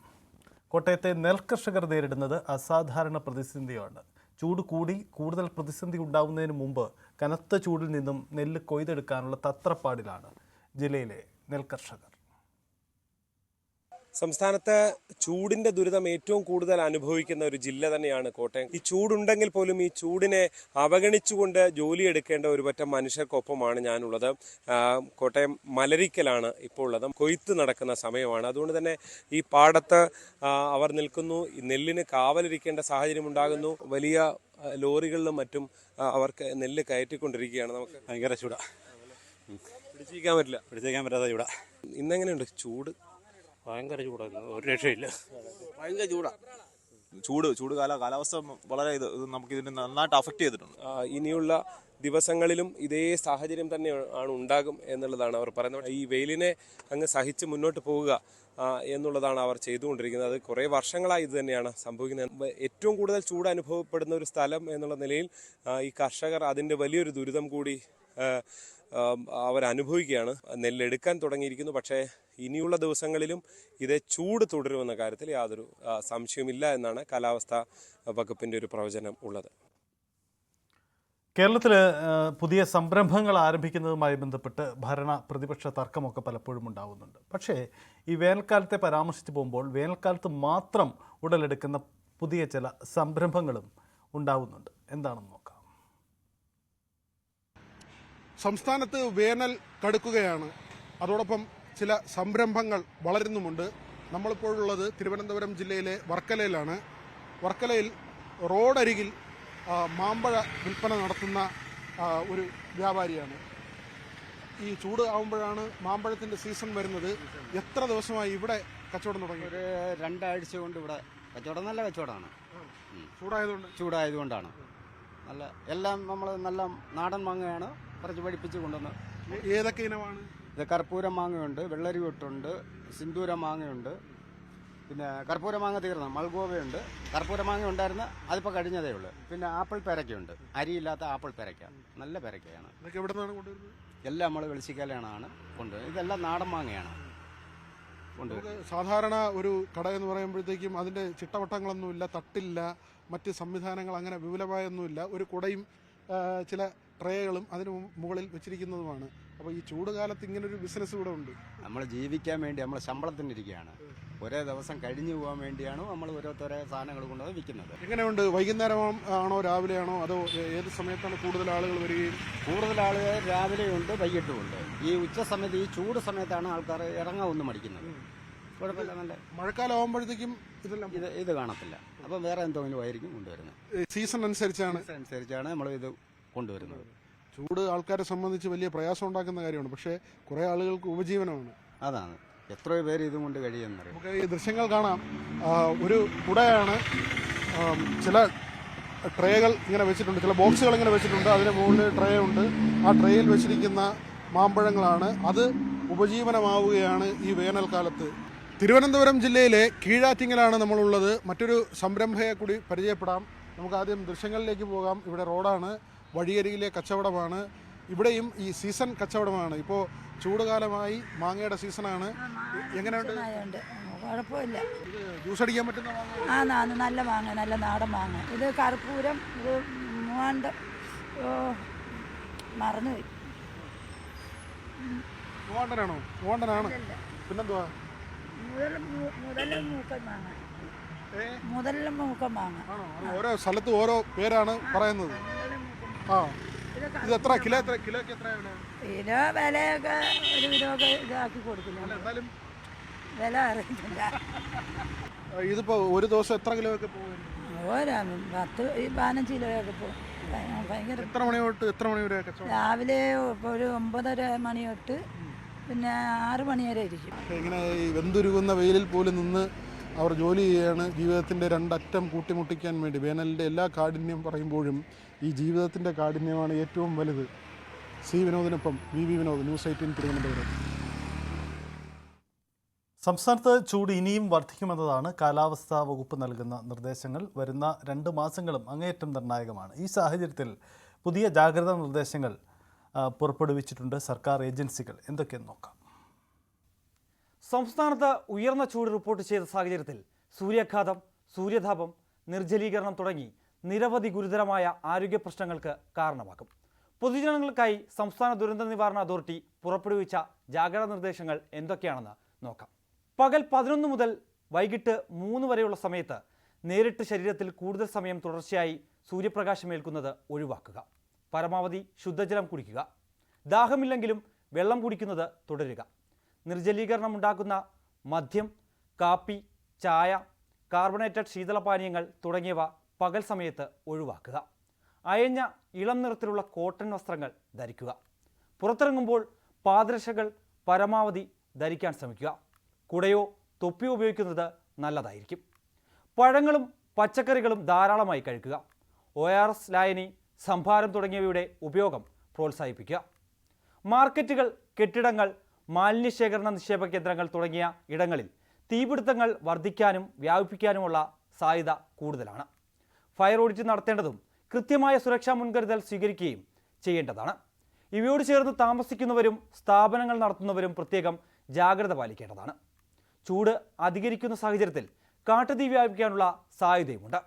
കോട്ടയത്തെ നെൽകർഷകർ നേരിടുന്നത് അസാധാരണ പ്രതിസന്ധിയാണ്. ചൂട് കൂടി കൂടുതൽ പ്രതിസന്ധി ഉണ്ടാവുന്നതിന് മുമ്പ് കനത്ത ചൂടിൽ നിന്നും നെല്ല് കൊയ്തെടുക്കാനുള്ള തത്രപ്പാടിലാണ് ജില്ലയിലെ നെൽകർഷകർ. സംസ്ഥാനത്ത് ചൂടിന്റെ ദുരിതം ഏറ്റവും കൂടുതൽ അനുഭവിക്കുന്ന ഒരു ജില്ല തന്നെയാണ് കോട്ടയം. ഈ ചൂടുണ്ടെങ്കിൽ പോലും ഈ ചൂടിനെ അവഗണിച്ചുകൊണ്ട് ജോലി എടുക്കേണ്ട ഒരു പറ്റം മനുഷ്യർക്കൊപ്പമാണ് ഞാനുള്ളത്. കോട്ടയം മലരിക്കലാണ് ഇപ്പോൾ ഉള്ളത്. കൊയ്ത്ത് നടക്കുന്ന സമയമാണ്. അതുകൊണ്ട് തന്നെ ഈ പാടത്ത് അവർ നിൽക്കുന്നു. ഈ നെല്ലിന് കാവലിരിക്കേണ്ട സാഹചര്യം ഉണ്ടാകുന്നു. വലിയ ലോറികളിലും മറ്റും അവർക്ക് നെല്ല് കയറ്റിക്കൊണ്ടിരിക്കുകയാണ് നമുക്ക്. ഭയങ്കര ചൂടാ. പിടിച്ചിരിക്കാൻ പറ്റില്ല. പിടിച്ചിരിക്കാൻ പറ്റാത്ത ചൂടാ. ഇന്നെങ്ങനെയുണ്ട് ചൂട്? ഭയങ്കര ചൂടായിരുന്നു. ഒരു രക്ഷയില്ല. ഭയങ്കര ചൂടാ. ചൂട് ചൂട് കാല കാലാവസ്ഥ വളരെ ഇത് നമുക്ക് ഇതിന് നന്നായിട്ട് അഫക്റ്റ് ചെയ്തിട്ടുണ്ട്. ഇനിയുള്ള ദിവസങ്ങളിലും ഇതേ സാഹചര്യം തന്നെ ആണ് ഉണ്ടാകും എന്നുള്ളതാണ് അവർ പറയുന്നത്. ഈ വെയിലിനെ അങ്ങ് സഹിച്ച് മുന്നോട്ട് പോവുക എന്നുള്ളതാണ് അവർ ചെയ്തുകൊണ്ടിരിക്കുന്നത്. അത് കുറേ വർഷങ്ങളായി ഇത് തന്നെയാണ് സംഭവിക്കുന്നത്. ഏറ്റവും കൂടുതൽ ചൂട് അനുഭവപ്പെടുന്ന ഒരു സ്ഥലം എന്നുള്ള നിലയിൽ ഈ കർഷകർ അതിന്റെ വലിയൊരു ദുരിതം കൂടി അവരനുഭവിക്കുകയാണ്. നെല്ലെടുക്കാൻ തുടങ്ങിയിരിക്കുന്നു. പക്ഷേ ഇനിയുള്ള ദിവസങ്ങളിലും ഇതേ ചൂട് തുടരുമെന്ന കാര്യത്തിൽ യാതൊരു സംശയമില്ല എന്നാണ് കാലാവസ്ഥാ വകുപ്പിന്റെ ഒരു പ്രവചനം ഉള്ളത്. കേരളത്തിൽ പുതിയ സംരംഭങ്ങൾ ആരംഭിക്കുന്നതുമായി ബന്ധപ്പെട്ട് ഭരണ പ്രതിപക്ഷ തർക്കമൊക്കെ പലപ്പോഴും ഉണ്ടാവുന്നുണ്ട്. പക്ഷേ ഈ വേനൽക്കാലത്തെ പരാമർശിച്ചു പോകുമ്പോൾ വേനൽക്കാലത്ത് മാത്രം ഉടലെടുക്കുന്ന പുതിയ ചില സംരംഭങ്ങളും ഉണ്ടാവുന്നുണ്ട്. എന്താണെന്ന് നോക്കാം. സംസ്ഥാനത്ത് വേനൽ കടുക്കുകയാണ്. അതോടൊപ്പം ചില സംരംഭങ്ങൾ വളരുന്നുമുണ്ട്. നമ്മളിപ്പോഴുള്ളത് തിരുവനന്തപുരം ജില്ലയിലെ വർക്കലയിലാണ്. വർക്കലയിൽ റോഡരികിൽ മാമ്പഴ വിൽപ്പന നടത്തുന്ന ഒരു വ്യാപാരിയാണ്. ഈ ചൂട് ആവുമ്പോഴാണ് മാമ്പഴത്തിന്റെ സീസൺ വരുന്നത്. എത്ര ദിവസമായി ഇവിടെ കച്ചവടം തുടങ്ങി? ഒരു രണ്ടാഴ്ച കൊണ്ട് ഇവിടെ കച്ചവടം നല്ല കച്ചവടമാണ്. ചൂടായതുകൊണ്ട്? ചൂടായതുകൊണ്ടാണ്. നല്ല എല്ലാം നമ്മൾ നല്ല നാടൻ മാങ്ങയാണ് കുറച്ച് പഠിപ്പിച്ച് കൊണ്ടുവന്ന് ഏതൊക്കെ ഇനമാണ്? ഇത് കർപ്പൂര മാങ്ങയുണ്ട് വെള്ളരിവട്ടുണ്ട് സിന്ദൂര മാങ്ങയുണ്ട് പിന്നെ കർപ്പൂര മാങ്ങ തീർന്നു മൾഗോവയുണ്ട്. കർപ്പൂര മാങ്ങ ഉണ്ടായിരുന്ന അതിപ്പോൾ കഴിഞ്ഞതേ ഉള്ളൂ. പിന്നെ ആപ്പിൾ പേരയ്ക്കയുണ്ട് അരിയില്ലാത്ത ആപ്പിൾ പേരക്ക. നല്ല പേരക്കയാണ്. എല്ലാം നമ്മൾ വെളിച്ചിക്കലാണ് കൊണ്ടുവരുന്നത്. ഇതെല്ലാം നാടൻ മാങ്ങയാണ്. സാധാരണ ഒരു കട എന്ന് പറയുമ്പോഴത്തേക്കും അതിന്റെ ചിട്ടവട്ടങ്ങളൊന്നുമില്ല തട്ടില്ല മറ്റ് സംവിധാനങ്ങൾ അങ്ങനെ വിപുലമായൊന്നുമില്ല. ഒരു കുടയും ചില ട്രേകളും അതിന് മുകളിൽ വെച്ചിരിക്കുന്നതുമാണ്. അപ്പോൾ ഈ ചൂടുകാലത്ത് ഇങ്ങനെ ഒരു ബിസിനസ് ഇവിടെ ഉണ്ട്. നമ്മൾ ജീവിക്കാൻ വേണ്ടി നമ്മൾ ശമ്പളത്തിന് ഇരിക്കുകയാണ്. ഒരേ ദിവസം കഴിഞ്ഞു പോകാൻ വേണ്ടിയാണ് നമ്മൾ ഓരോരുത്തരെ സാധനങ്ങൾ കൊണ്ട് വിൽക്കുന്നത്. എങ്ങനെയുണ്ട്? വൈകുന്നേരം ആണോ രാവിലെയാണോ? അതോ ഏത് സമയത്താണ് കൂടുതൽ ആളുകൾ വരികയും? കൂടുതൽ ആളുകൾ രാവിലെയുണ്ട് വൈകിട്ടുമുണ്ട് ഈ ഉച്ച സമയത്ത് ഈ ചൂട് സമയത്താണ് ആൾക്കാർ ഇറങ്ങാൻ ഒന്നും മടിക്കുന്നത്. കുഴപ്പമില്ല നല്ല മഴക്കാലം ആകുമ്പോഴത്തേക്കും ഇതെല്ലാം ഇത് ഇത് കാണത്തില്ല. അപ്പം വേറെ എന്തെങ്കിലും ആയിരിക്കും കൊണ്ടുവരുന്നത്. സീസൺ അനുസരിച്ചാണ്. അനുസരിച്ചാണ് നമ്മൾ ഇത് കൊണ്ടുവരുന്നത്. ചൂട് ആൾക്കാരെ സംബന്ധിച്ച് വലിയ പ്രയാസം ഉണ്ടാക്കുന്ന കാര്യമാണ്. പക്ഷേ കുറേ ആളുകൾക്ക് ഉപജീവനമാണ്. അതാണ്. എത്രയോ പേര് ഇതും കൊണ്ട് കഴിയുന്നറിയാം. നമുക്ക് ഈ ദൃശ്യങ്ങൾ കാണാം. ഒരു കുടയാണ്. ചില ട്രേകൾ ഇങ്ങനെ വെച്ചിട്ടുണ്ട്. ചില ബോക്സുകൾ ഇങ്ങനെ വെച്ചിട്ടുണ്ട്. അതിന് മുകളിൽ ട്രേ ഉണ്ട്. ആ ട്രേയിൽ വെച്ചിരിക്കുന്ന മാമ്പഴങ്ങളാണ്. അത് ഉപജീവനമാവുകയാണ് ഈ വേനൽക്കാലത്ത്. തിരുവനന്തപുരം ജില്ലയിലെ കീഴാറ്റിങ്ങലാണ് നമ്മളുള്ളത്. മറ്റൊരു സംരംഭയെ കൂടി പരിചയപ്പെടാം. നമുക്ക് ആദ്യം ദൃശ്യങ്ങളിലേക്ക് പോകാം. ഇവിടെ റോഡാണ്. വഴിയരികിലെ കച്ചവടമാണ്. ഇവിടെയും ഈ സീസൺ കച്ചവടമാണ്. ഇപ്പോൾ ചൂടുകാലമായി മാങ്ങയുടെ സീസണാണ്. എങ്ങനെയുണ്ട്? കുഴപ്പമില്ല. ജ്യൂസ് അടിക്കാൻ പറ്റുന്ന ആ നാന്ന് നല്ല മാങ്ങ നല്ല നാടൻ മാങ്ങ. ഇത് കർപ്പൂരം ഇത് മൂവാണ്ട് മറന്നുപോയി. മൂവാണ്ടനാണോ? മൂവാണ്ടനാണ്. പിന്നെന്തുവാ? മുതലും മൂക്കം മാങ്ങ. ഓരോ സ്ഥലത്തും ഓരോ പേരാണ് പറയുന്നത്. ആ ഇത് എത്ര കിലോ എത്ര കിലോക്ക് എത്ര കിലോ വിലയൊക്കെ ഒരു കിലോക്കെ ഇതാക്കി കൊടുക്കുന്നു എന്നാലും വില അറിയില്ല ഇതിപ്പോ ഒരു ദിവസം എത്ര കിലോ ഒക്കെ പോകും? ഓരാ പത്ത് പതിനഞ്ച് കിലോയൊക്കെ പോകും. ഭയ- ഭയങ്കര എത്ര മണി തൊട്ട് എത്ര മണി വരെ രാവിലെ ഒരു ഒമ്പതര മണി തൊട്ട് പിന്നെ ആറ് മണി വരെ ഇരിക്കും. ഇങ്ങനെ വെന്തുരുകുന്ന വെയിലിൽ പോലും നിന്ന് അവർ ജോലി ചെയ്യാണ് ജീവിതത്തിന്റെ രണ്ടറ്റം കൂട്ടിമുട്ടിക്കാൻ വേണ്ടി. വേനലിന്റെ എല്ലാ കാഠിന്യം പറയുമ്പോഴും ഈ ജീവിതത്തിന്റെ കാഠിന്യമാണ് ഏറ്റവും വലുത്. C വിനോദിനൊപ്പം V V Vinod news eighteen Thiruvananthapuram. സംസ്ഥാനത്ത് ചൂട് ഇനിയും വർദ്ധിക്കുമെന്നതാണ് കാലാവസ്ഥാ വകുപ്പ് നൽകുന്ന നിർദ്ദേശങ്ങൾ. വരുന്ന രണ്ട് മാസങ്ങളും അങ്ങേയറ്റം നിർണായകമാണ്. ഈ സാഹചര്യത്തിൽ പുതിയ ജാഗ്രതാ നിർദ്ദേശങ്ങൾ പുറപ്പെടുവിച്ചിട്ടുണ്ട് സർക്കാർ ഏജൻസികൾ. എന്തൊക്കെയെന്ന് നോക്കാം. സംസ്ഥാനത്ത് ഉയർന്ന ചൂട് റിപ്പോർട്ട് ചെയ്ത സാഹചര്യത്തിൽ സൂര്യാഘാതം സൂര്യതാപം നിർജലീകരണം തുടങ്ങി നിരവധി ഗുരുതരമായ ആരോഗ്യ പ്രശ്നങ്ങൾക്ക് കാരണമാകും. പൊതുജനങ്ങൾക്കായി സംസ്ഥാന ദുരന്ത നിവാരണ അതോറിറ്റി പുറപ്പെടുവിച്ച ജാഗ്രതാ നിർദ്ദേശങ്ങൾ എന്തൊക്കെയാണെന്ന് നോക്കാം. പകൽ പതിനൊന്ന് മുതൽ വൈകിട്ട് മൂന്ന് വരെയുള്ള സമയത്ത് നേരിട്ട് ശരീരത്തിൽ കൂടുതൽ സമയം തുടർച്ചയായി സൂര്യപ്രകാശം ഏൽക്കുന്നത് ഒഴിവാക്കുക. പരമാവധി ശുദ്ധജലം കുടിക്കുക. ദാഹമില്ലെങ്കിലും വെള്ളം കുടിക്കുന്നത് തുടരുക. നിർജലീകരണം ഉണ്ടാക്കുന്ന മദ്യം കാപ്പി ചായ കാർബണേറ്റഡ് ശീതളപാനീയങ്ങൾ തുടങ്ങിയവ പകൽ സമയത്ത് ഒഴിവാക്കുക. അയഞ്ഞ ഇളം നിറത്തിലുള്ള കോട്ടൺ വസ്ത്രങ്ങൾ ധരിക്കുക. പുറത്തിറങ്ങുമ്പോൾ പാദരക്ഷകൾ പരമാവധി ധരിക്കാൻ ശ്രമിക്കുക. കുടയോ തൊപ്പിയോ ഉപയോഗിക്കുന്നത് നല്ലതായിരിക്കും. പഴങ്ങളും പച്ചക്കറികളും ധാരാളമായി കഴിക്കുക. ഒ ആർ എസ് ലായനി സംഭാരം തുടങ്ങിയവയുടെ ഉപയോഗം പ്രോത്സാഹിപ്പിക്കുക. മാർക്കറ്റുകൾ കെട്ടിടങ്ങൾ മാലിന്യശേഖരണ നിക്ഷേപ കേന്ദ്രങ്ങൾ തുടങ്ങിയ ഇടങ്ങളിൽ തീപിടുത്തങ്ങൾ വർദ്ധിക്കാനും വ്യാപിപ്പിക്കാനുമുള്ള സാധ്യത കൂടുതലാണ്. ഫയർ ഓഡിറ്റ് നടത്തേണ്ടതും കൃത്യമായ സുരക്ഷാ മുൻകരുതൽ സ്വീകരിക്കുകയും ചെയ്യേണ്ടതാണ്. ഇവയോട് ചേർന്ന് താമസിക്കുന്നവരും സ്ഥാപനങ്ങൾ നടത്തുന്നവരും പ്രത്യേകം ജാഗ്രത പാലിക്കേണ്ടതാണ്. ചൂട് അധികരിക്കുന്ന സാഹചര്യത്തിൽ കാട്ടുതീ വ്യാപിക്കാനുള്ള സാധ്യതയുമുണ്ട്.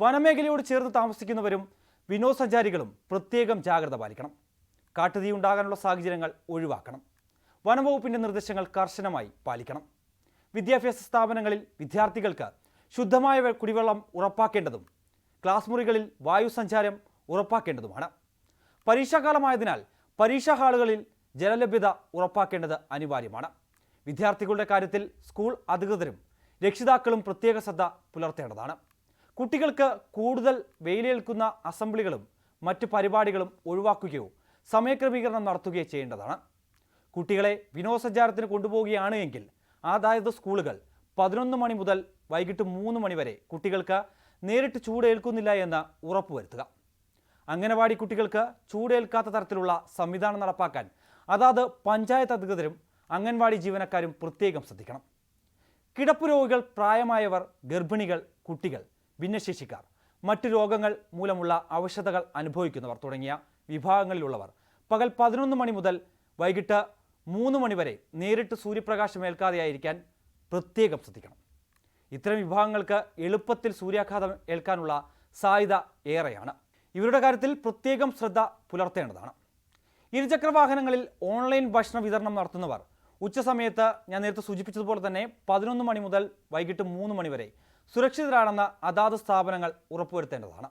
വനമേഖലയോട് ചേർന്ന് താമസിക്കുന്നവരും വിനോദസഞ്ചാരികളും പ്രത്യേകം ജാഗ്രത പാലിക്കണം. കാട്ടുതീ ഉണ്ടാകാനുള്ള സാഹചര്യങ്ങൾ ഒഴിവാക്കണം. വനംവകുപ്പിന്റെ നിർദ്ദേശങ്ങൾ കർശനമായി പാലിക്കണം. വിദ്യാഭ്യാസ സ്ഥാപനങ്ങളിൽ വിദ്യാർത്ഥികൾക്ക് ശുദ്ധമായ കുടിവെള്ളം ഉറപ്പാക്കേണ്ടതും ക്ലാസ് മുറികളിൽ വായു സഞ്ചാരം ഉറപ്പാക്കേണ്ടതുമാണ്. പരീക്ഷാകാലമായതിനാൽ പരീക്ഷാ ഹാളുകളിൽ ജലലഭ്യത ഉറപ്പാക്കേണ്ടത് അനിവാര്യമാണ്. വിദ്യാർത്ഥികളുടെ കാര്യത്തിൽ സ്കൂൾ അധികൃതരും രക്ഷിതാക്കളും പ്രത്യേക ശ്രദ്ധ പുലർത്തേണ്ടതാണ്. കുട്ടികൾക്ക് കൂടുതൽ വെയിലേൽക്കുന്ന അസംബ്ലികളും മറ്റ് പരിപാടികളും ഒഴിവാക്കുകയോ സമയക്രമീകരണം നടത്തുകയോ ചെയ്യേണ്ടതാണ്. കുട്ടികളെ വിനോദസഞ്ചാരത്തിന് കൊണ്ടുപോവുകയാണ് എങ്കിൽ അതായത് സ്കൂളുകൾ പതിനൊന്ന് മണി മുതൽ വൈകിട്ട് മൂന്ന് മണി വരെ കുട്ടികൾക്ക് നേരിട്ട് ചൂടേൽക്കുന്നില്ല എന്ന് ഉറപ്പുവരുത്തുക. അംഗനവാടി കുട്ടികൾക്ക് ചൂടേൽക്കാത്ത തരത്തിലുള്ള സംവിധാനം നടപ്പാക്കാൻ അതാത് പഞ്ചായത്ത് അധികൃതരും അംഗൻവാടി ജീവനക്കാരും പ്രത്യേകം ശ്രദ്ധിക്കണം. കിടപ്പ് രോഗികൾ പ്രായമായവർ ഗർഭിണികൾ കുട്ടികൾ ഭിന്നശേഷിക്കാർ മറ്റു രോഗങ്ങൾ മൂലമുള്ള അവശതകൾ അനുഭവിക്കുന്നവർ തുടങ്ങിയ വിഭാഗങ്ങളിലുള്ളവർ പകൽ പതിനൊന്ന് മണി മുതൽ വൈകിട്ട് മൂന്ന് മണിവരെ നേരിട്ട് സൂര്യപ്രകാശം ഏൽക്കാതെയായിരിക്കാൻ പ്രത്യേകം ശ്രദ്ധിക്കണം. ഇത്തരം വിഭാഗങ്ങൾക്ക് എളുപ്പത്തിൽ സൂര്യാഘാതം ഏൽക്കാനുള്ള സാധ്യത ഏറെയാണ്. ഇവരുടെ കാര്യത്തിൽ പ്രത്യേകം ശ്രദ്ധ പുലർത്തേണ്ടതാണ്. ഇരുചക്ര വാഹനങ്ങളിൽ ഓൺലൈൻ ഭക്ഷണ വിതരണം നടത്തുന്നവർ ഉച്ചസമയത്ത് ഞാൻ നേരത്തെ സൂചിപ്പിച്ചതുപോലെ തന്നെ പതിനൊന്ന് മണി മുതൽ വൈകിട്ട് മൂന്ന് മണി വരെ സുരക്ഷിതരാണെന്ന് അതാത് സ്ഥാപനങ്ങൾ ഉറപ്പുവരുത്തേണ്ടതാണ്.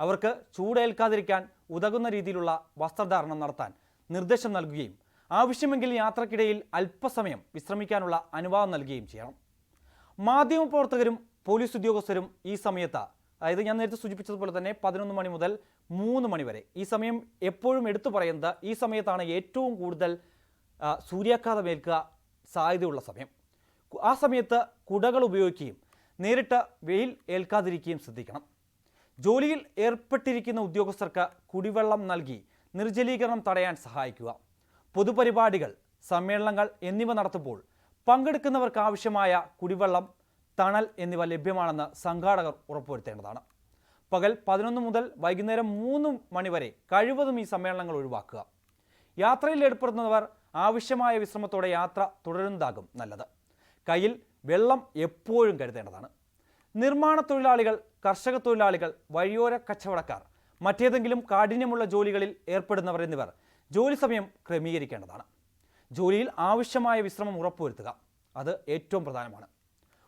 അവർക്ക് ചൂടേൽക്കാതിരിക്കാൻ ഉതകുന്ന രീതിയിലുള്ള വസ്ത്രധാരണം നടത്താൻ നിർദ്ദേശം നൽകുകയും ആവശ്യമെങ്കിൽ യാത്രക്കിടയിൽ അല്പസമയം വിശ്രമിക്കാനുള്ള അനുവാദം നൽകുകയും ചെയ്യണം. മാധ്യമപ്രവർത്തകരും പോലീസ് ഉദ്യോഗസ്ഥരും ഈ സമയത്ത് അതായത് ഞാൻ നേരത്തെ സൂചിപ്പിച്ചതുപോലെ തന്നെ പതിനൊന്ന് മണി മുതൽ മൂന്ന് മണി വരെ ഈ സമയം എപ്പോഴും എടുത്തു പറയുന്നത് ഈ സമയത്താണ് ഏറ്റവും കൂടുതൽ സൂര്യാഘാതമേൽക്കുക സാധ്യതയുള്ള സമയം. ആ സമയത്ത് കുടകൾ ഉപയോഗിക്കുകയും നേരിട്ട് വെയിൽ ഏൽക്കാതിരിക്കുകയും ശ്രദ്ധിക്കണം. ജോലിയിൽ ഏർപ്പെട്ടിരിക്കുന്ന ഉദ്യോഗസ്ഥർക്ക് കുടിവെള്ളം നൽകി നിർജലീകരണം തടയാൻ സഹായിക്കുക. പൊതുപരിപാടികൾ സമ്മേളനങ്ങൾ എന്നിവ നടത്തുമ്പോൾ പങ്കെടുക്കുന്നവർക്ക് ആവശ്യമായ കുടിവെള്ളം തണൽ എന്നിവ ലഭ്യമാണെന്ന് സംഘാടകർ ഉറപ്പുവരുത്തേണ്ടതാണ്. പകൽ പതിനൊന്ന് മുതൽ വൈകുന്നേരം മൂന്ന് മണിവരെ കഴിവതും ഈ സമ്മേളനങ്ങൾ ഒഴിവാക്കുക. യാത്രയിൽ ഏർപ്പെടുന്നവർ ആവശ്യമായ വിശ്രമത്തോടെ യാത്ര തുടരുന്നതാകും നല്ലത്. കയ്യിൽ വെള്ളം എപ്പോഴും കരുതേണ്ടതാണ്. നിർമ്മാണ തൊഴിലാളികൾ കർഷക തൊഴിലാളികൾ വഴിയോര കച്ചവടക്കാർ മറ്റേതെങ്കിലും കാഠിന്യമുള്ള ജോലികളിൽ ഏർപ്പെടുന്നവർ എന്നിവർ ജോലി സമയം ക്രമീകരിക്കേണ്ടതാണ്. ജോലിയിൽ ആവശ്യമായ വിശ്രമം ഉറപ്പുവരുത്തുക. അത് ഏറ്റവും പ്രധാനമാണ്.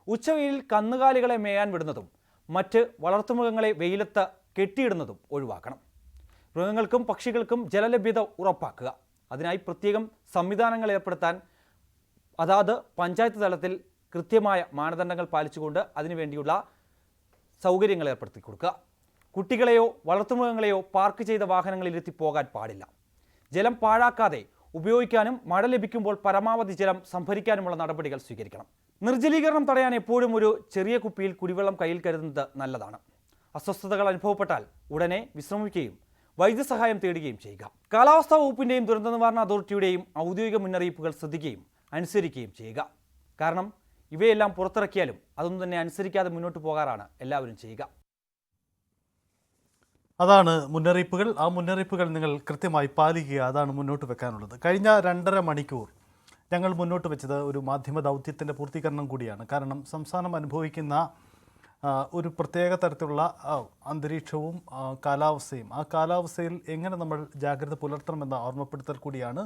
ഉച്ചവെയിലിൽ കന്നുകാലികളെ മേയാൻ വിടുന്നതും മറ്റ് വളർത്തുമൃഗങ്ങളെ വെയിലത്ത് കെട്ടിയിടുന്നതും ഒഴിവാക്കണം. മൃഗങ്ങൾക്കും പക്ഷികൾക്കും ജലലഭ്യത ഉറപ്പാക്കുക. അതിനായി പ്രത്യേകം സംവിധാനങ്ങൾ ഏർപ്പെടുത്താൻ അതാത് പഞ്ചായത്ത് തലത്തിൽ കൃത്യമായ മാനദണ്ഡങ്ങൾ പാലിച്ചുകൊണ്ട് അതിനുവേണ്ടിയുള്ള സൗകര്യങ്ങൾ ഏർപ്പെടുത്തി കൊടുക്കുക കുട്ടികളെയോ വളർത്തുമൃഗങ്ങളെയോ പാർക്ക് ചെയ്ത വാഹനങ്ങളിലെത്തി പോകാൻ പാടില്ല. ജലം പാഴാക്കാതെ ഉപയോഗിക്കാനും മഴ ലഭിക്കുമ്പോൾ പരമാവധി ജലം സംഭരിക്കാനുമുള്ള നടപടികൾ സ്വീകരിക്കണം. നിർജലീകരണം തടയാൻ എപ്പോഴും ഒരു ചെറിയ കുപ്പിയിൽ കുടിവെള്ളം കയ്യിൽ കരുതുന്നത് നല്ലതാണ്. അസ്വസ്ഥതകൾ അനുഭവപ്പെട്ടാൽ ഉടനെ വിശ്രമിക്കുകയും വൈദ്യസഹായം തേടുകയും ചെയ്യുക. കാലാവസ്ഥാ വകുപ്പിന്റെയും ദുരന്ത നിവാരണ അതോറിറ്റിയുടെയും ഔദ്യോഗിക മുന്നറിയിപ്പുകൾ ശ്രദ്ധിക്കുകയും അനുസരിക്കുകയും ചെയ്യുക. കാരണം ഇവയെല്ലാം പുറത്തിറക്കിയാലും അതൊന്നും തന്നെ അനുസരിക്കാതെ മുന്നോട്ട് പോകാറാണ് എല്ലാവരും ചെയ്യുക. അതാണ് മുന്നറിയിപ്പുകൾ. ആ മുന്നറിയിപ്പുകൾ നിങ്ങൾ കൃത്യമായി പാലിക്കുക. അതാണ് മുന്നോട്ട് വെക്കാനുള്ളത്. കഴിഞ്ഞ രണ്ടര മണിക്കൂർ ഞങ്ങൾ മുന്നോട്ട് വെച്ചത് ഒരു മാധ്യമ ദൗത്യത്തിന്റെ പൂർത്തീകരണം കൂടിയാണ്. കാരണം സംസ്ഥാനം അനുഭവിക്കുന്ന ഒരു പ്രത്യേക തരത്തിലുള്ള അന്തരീക്ഷവും കാലാവസ്ഥയും ആ കാലാവസ്ഥയിൽ എങ്ങനെ നമ്മൾ ജാഗ്രത പുലർത്തണമെന്ന ഓർമ്മപ്പെടുത്തൽ കൂടിയാണ്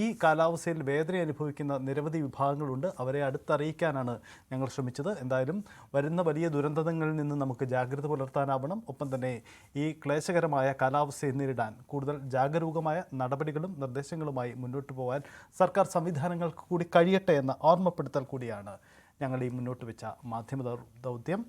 ഈ കാലാവസ്ഥയിൽ വേദന അനുഭവിക്കുന്ന നിരവധി വിഭാഗങ്ങളുണ്ട്. അവരെ അടുത്തറിയിക്കാനാണ് ഞങ്ങൾ ശ്രമിച്ചത്. എന്തായാലും വരുന്ന വലിയ ദുരന്തങ്ങളിൽ നിന്ന് നമുക്ക് ജാഗ്രത പുലർത്താനാവണം. ഒപ്പം തന്നെ ഈ ക്ലേശകരമായ കാലാവസ്ഥയെ നേരിടാൻ കൂടുതൽ ജാഗരൂകമായ നടപടികളും നിർദ്ദേശങ്ങളുമായി മുന്നോട്ട് പോകാൻ സർക്കാർ സംവിധാനങ്ങൾക്ക് കൂടി കഴിയട്ടെ എന്ന ഓർമ്മപ്പെടുത്തൽ കൂടിയാണ് ഞങ്ങൾ ഈ മുന്നോട്ട് വെച്ച മാധ്യമ ദൗത്യം